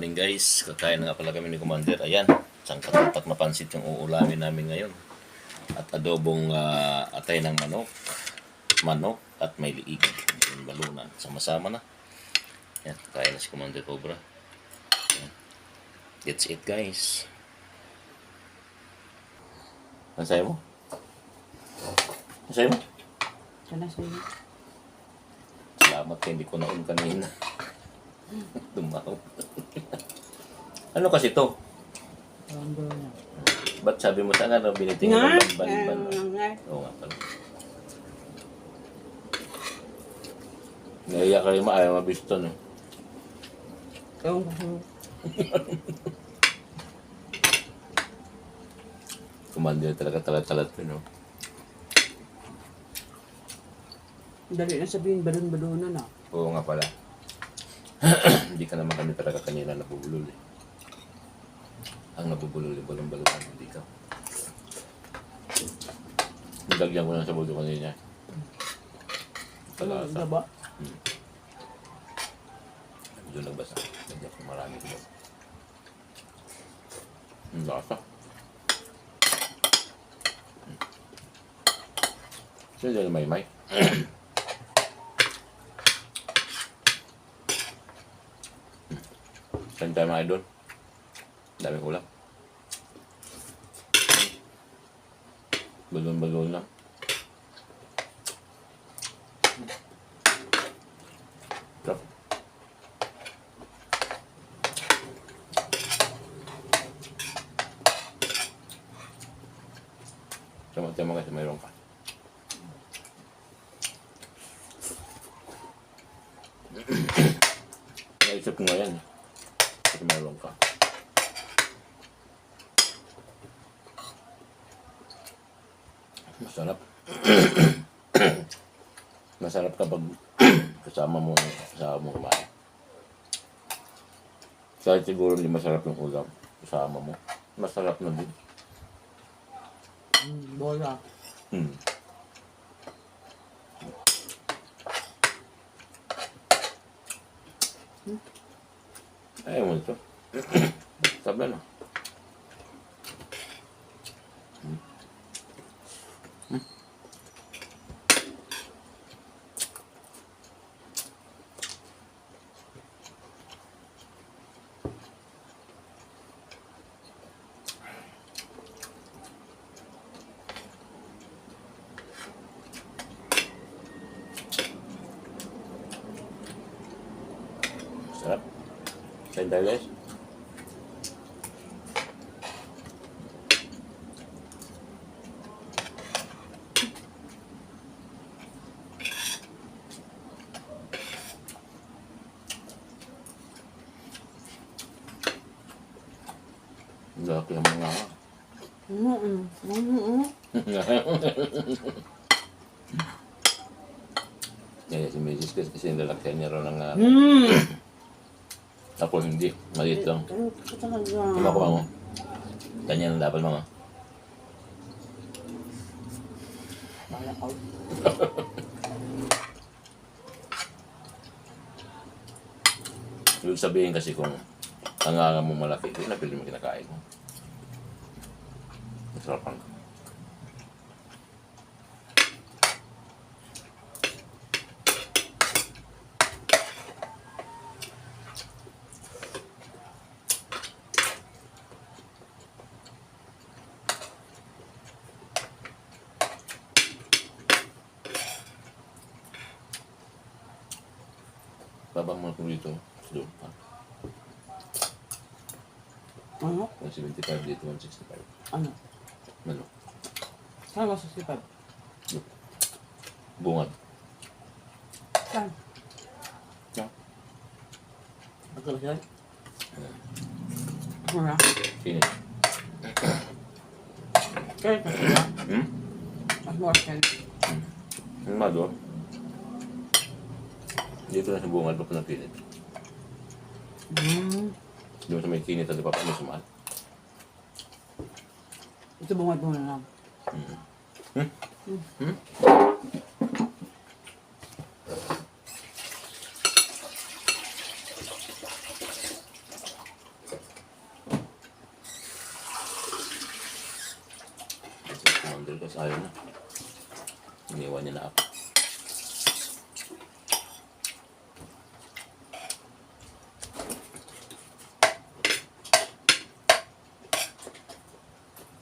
Morning guys, kakain na nga pala kami ni Commander. Ayan, isang katutak na pansit yung uulamin namin ngayon. At adobong ah, atay ng manok, manok at may liig. Yung balunan. Sama-sama na. Ayan, kakain na si Commander Cobra. Ayan. That's it guys. Sa'yo mo? Sa'yo mo? Sana sa'yo. Salamat kaya hindi ko naun kanina. Tumaw. ano kasi to? Rondo na. Ba't sabi mo sa ano, binitingin Nga! ng ban-ban? Nga! Oo nga pala. Naiyak ka rin mo, ayaw mabisto, no? Ewan ko sa'yo. Kumandi na talaga talat-talat ko, no? Dali na sabihin, balon-balonan na. Oo nga pala. hindi ka naman kami talaga kanina nabubulol, eh. Ang nabubulol yung balong-balongan, hindi ka. Nilagyan ko lang sa budo kanina. Ano, Talasa. diba? Doon nagbasa. Nandiyan ko marami ko. Ang lasa. Sino dyan may may? Saan tayo mga idol? Daming ulam. Balon-balon lang. Sarap. Sama-sama kasi mayroon ka. Naisip ko nga yan. eh. Kasi mayroon ka. Masarap. Masarap kapag kasama mo kasama mo kumain. Kahit siguro hindi masarap yung ulam kasama mo. Masarap na din. Mm, bola. Hmm. Ayaw mo ito. Sabi na. Ang Laki ang mga Mm-mm. Mm-mm. Yan si Mrs. kasi nilalakyan niya raw ng uh, Mm. ako hindi. Maliit lang. Ano ka talaga? Ano ko mo? Ganyan ang dapat ka. Ibig sabihin kasi kung ang nga mo malaki, ito na pili mo kinakain mo. Masarap ang Babang mo ko dito. Doon. Ha? Ano? 175 dito, 165. Ano? Ano? Saan ka sa sipag? Bungad. Saan? Yan. Ako ba yan? Na? Sini. Kaya ka sila? Hmm? Mas more than. Ano ba doon? Dito na sa bungal, papunang pilit. Mm. Doon sa may kinit at pa sa mahal. Ito bungad mo na lang. Mm. Hmm? Hmm? Hmm? Kasi ayaw na. Iniwan niya na ako.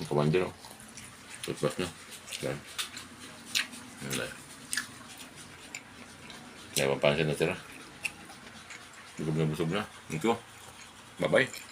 Ang kumandir, oh. Toothbrush na. Yan. Wala. Kaya mapansin na tira. Busog na busog na. Ito. Bye-bye.